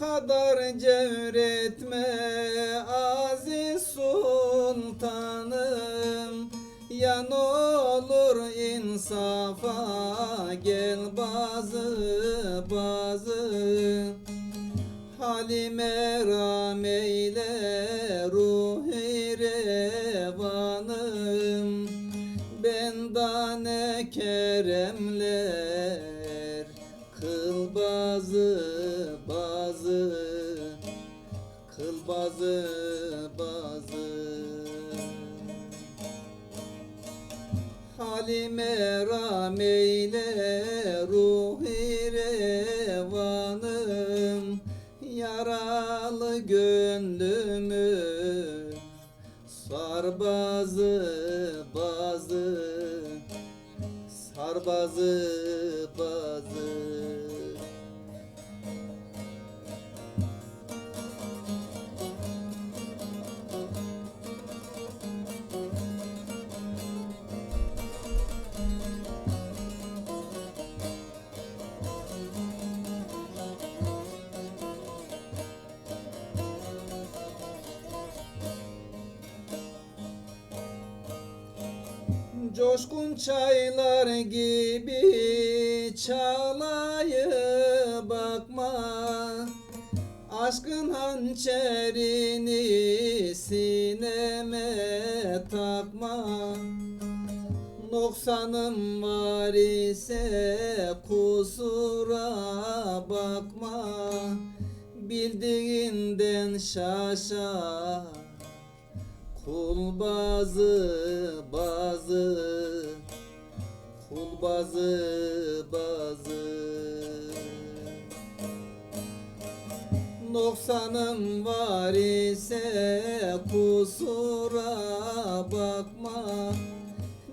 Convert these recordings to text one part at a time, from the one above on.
Kadar cevretme aziz sultanım. Ya ne olur insafa gel bazı bazı. Halime ram eyle ruhi revanım. Bendane keremler bazı bazı. Halime ram eyle ruhi revanım. Yaralı gönlümü Sar bazı bazı. Sar bazı bazı Coşkun çaylar gibi çalayı bakma. Aşkın hançerini sineme takma. Noksanım var ise kusura bakma. Bildiğinden şaşar Kul bazı bazı. Kul bazı bazı. Noksanım var ise kusura bakma.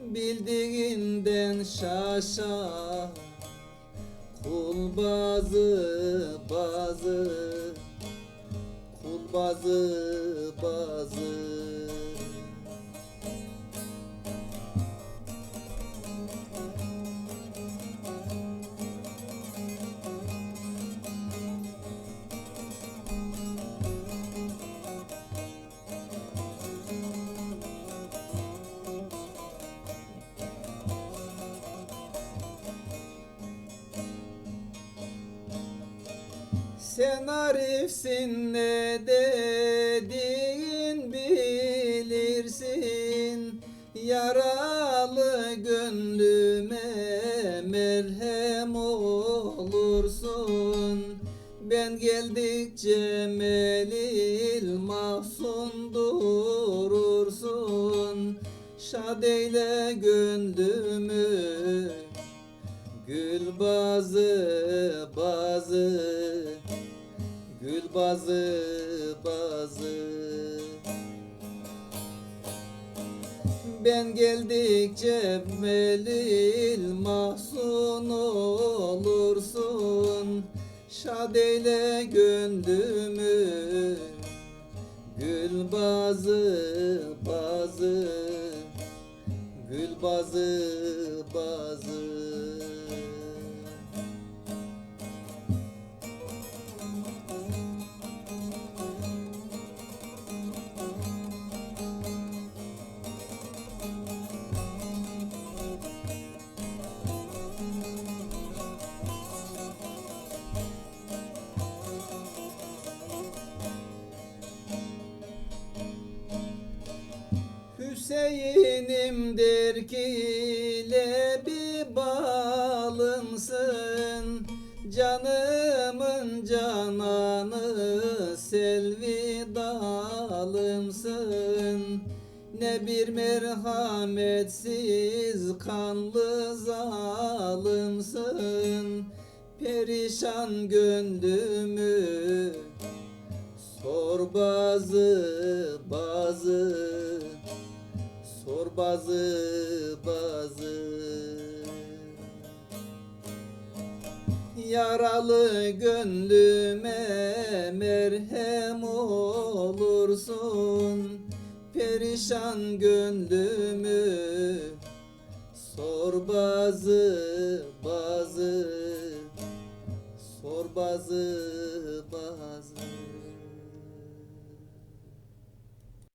Bildiğinden şaşa. Kul bazı bazı. Kul bazı bazı Sen arifsin ne dediğin bilirsin. Yaralı gönlüme merhem olursun. Ben geldikçe melil mahzun durursun. Şad eyle gönlümü Gül bazı bazı bazı bazı. Ben geldikçe melil mahzun olursun. Şad eyle gönlümü Gül bazı bazı. Gül bazı bazı Hüseyin'im der ki lebi balımsın Canımın cananı selvi dalımsın Ne bir merhametsiz kanlı zalımsın. Perişan gönlümü Sor bazı bazı Sor bazı bazı. Yaralı gönlüme merhem olursun. Perişan gönlümü Sor bazı bazı. Sor bazı bazı